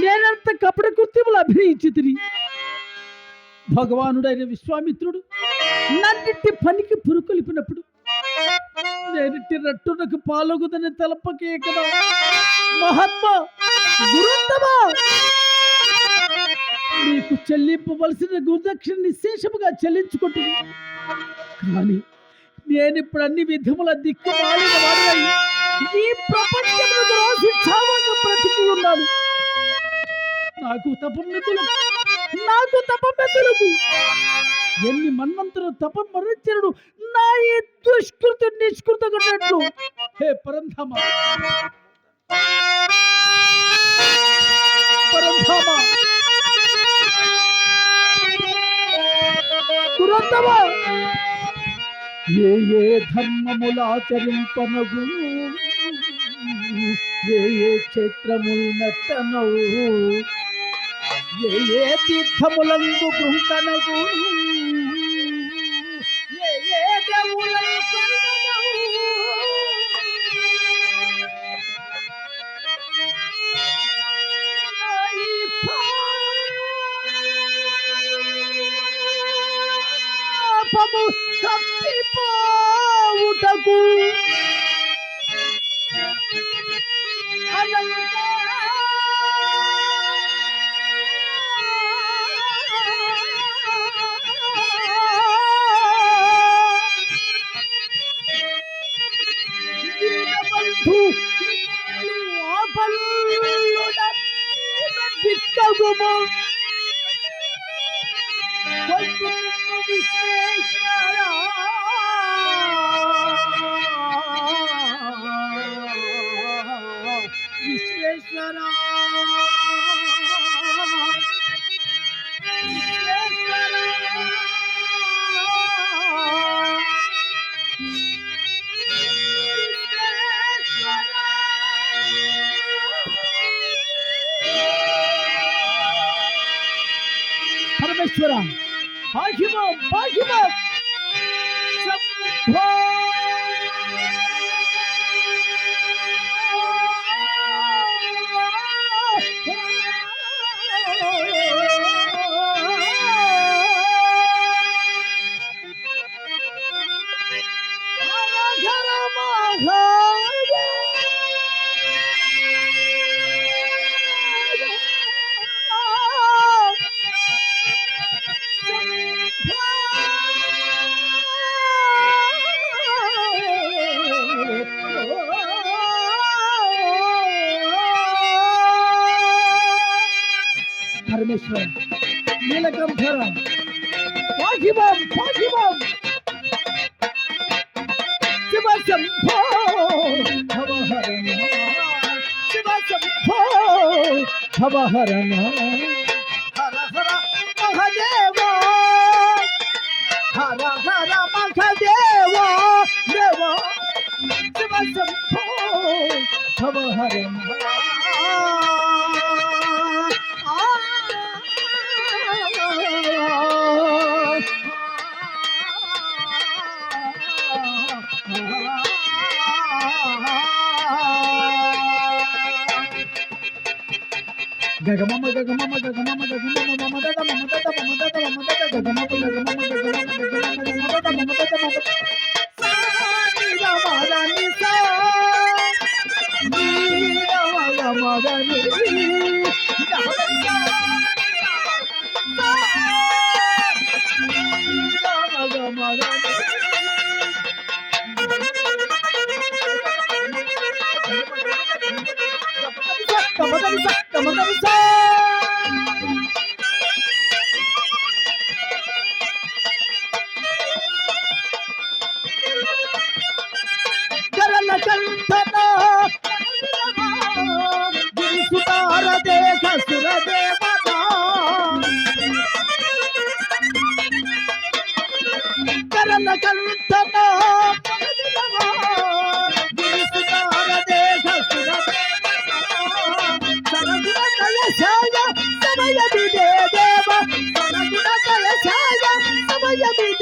నేనంత కపట కృత్యములు అభినయించి తిరిగి భగవానుడైన విశ్వామిత్రుడు నన్నింటి పనికి పురుకొలిపినప్పుడు నేనిట్టి రట్టునకు పాలగుదని తలపకే కదా. మహాత్మా గురుత్తమా నీకు చెల్లింపవలసిన గురుదక్షిణ నిశేషముగా చెల్లించుకుంటుంది కానీ నేనిప్పుడు అన్ని విధముల దిక్కు మాలిన ఈ ప్రపంచమును రాసి బ్రతికి ఉన్నాను నాకు తపమెత్తులు నాకు తపమెత్తులకు ఎన్ని మన్నంతరు తపం మరణించడు నా ఈ దుష్కృతి నిష్కృత కొన్నట్లు హే పరంధామ. పరంధామ. దురంతమ ఏ ఏ ధర్మములాచరింపనగు ఏ ఏ క్షేత్రములు నట్టనవు? ఏ ఏ తీర్థములందు గృహతనవు ఏ ఏ తప్పిపోవుటకు الله الله دبندو sonra hakim ol, hakim ol. Karama పరమేశ్వర నీలకంఠర పాహిమం పాహిమం శివ శంభో భవహరణ శివ శంభో భవహరణ హర హర మహదేవ హర హర మహదేవ దేవ శివ శంభో భవ హర గగమమ గగమమ గగమమ గగమమ మమ దద మమ దద మమ దద మమ దద గగమమ గగమమ గగమమ గగమమ మమ దద మమ దద మమ కరల కంఠన సమయ సమయ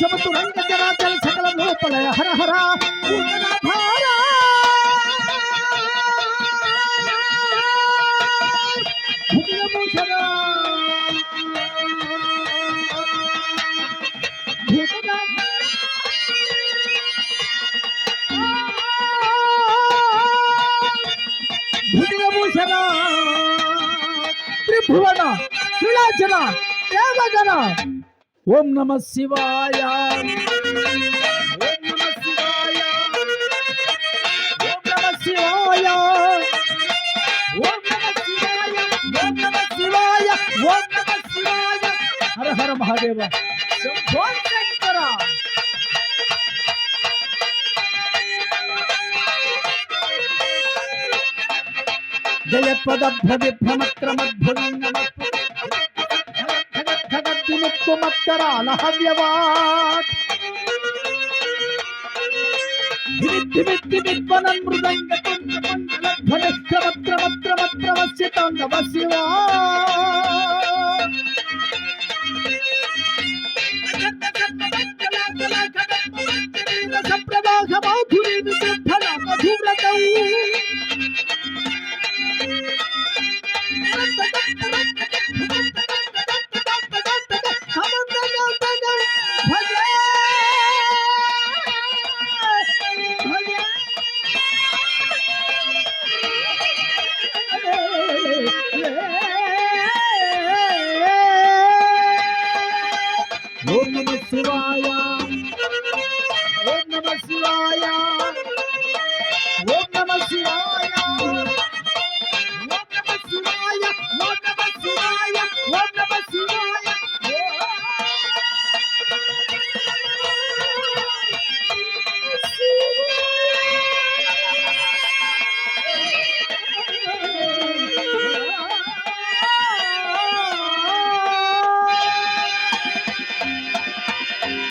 सब तुरंग चराचल सकल लोपल हर हरा भारा त्रिभुवन त्रिलाचना देवगण ఓం నమ శివాయ. ఓం నమ శివాయ. ఓం నమ శివాయ. ఓం నమ विमुक्तुमत्तरालहव्यवात् विद्धिविद्धिविद्वनं मृदङ्गतुं मण्डलध्वनिः क्रमत्रमत्रमत्रमस्य ताङ्गवस्य वा శివాయ. ఓం నమ శివాయ.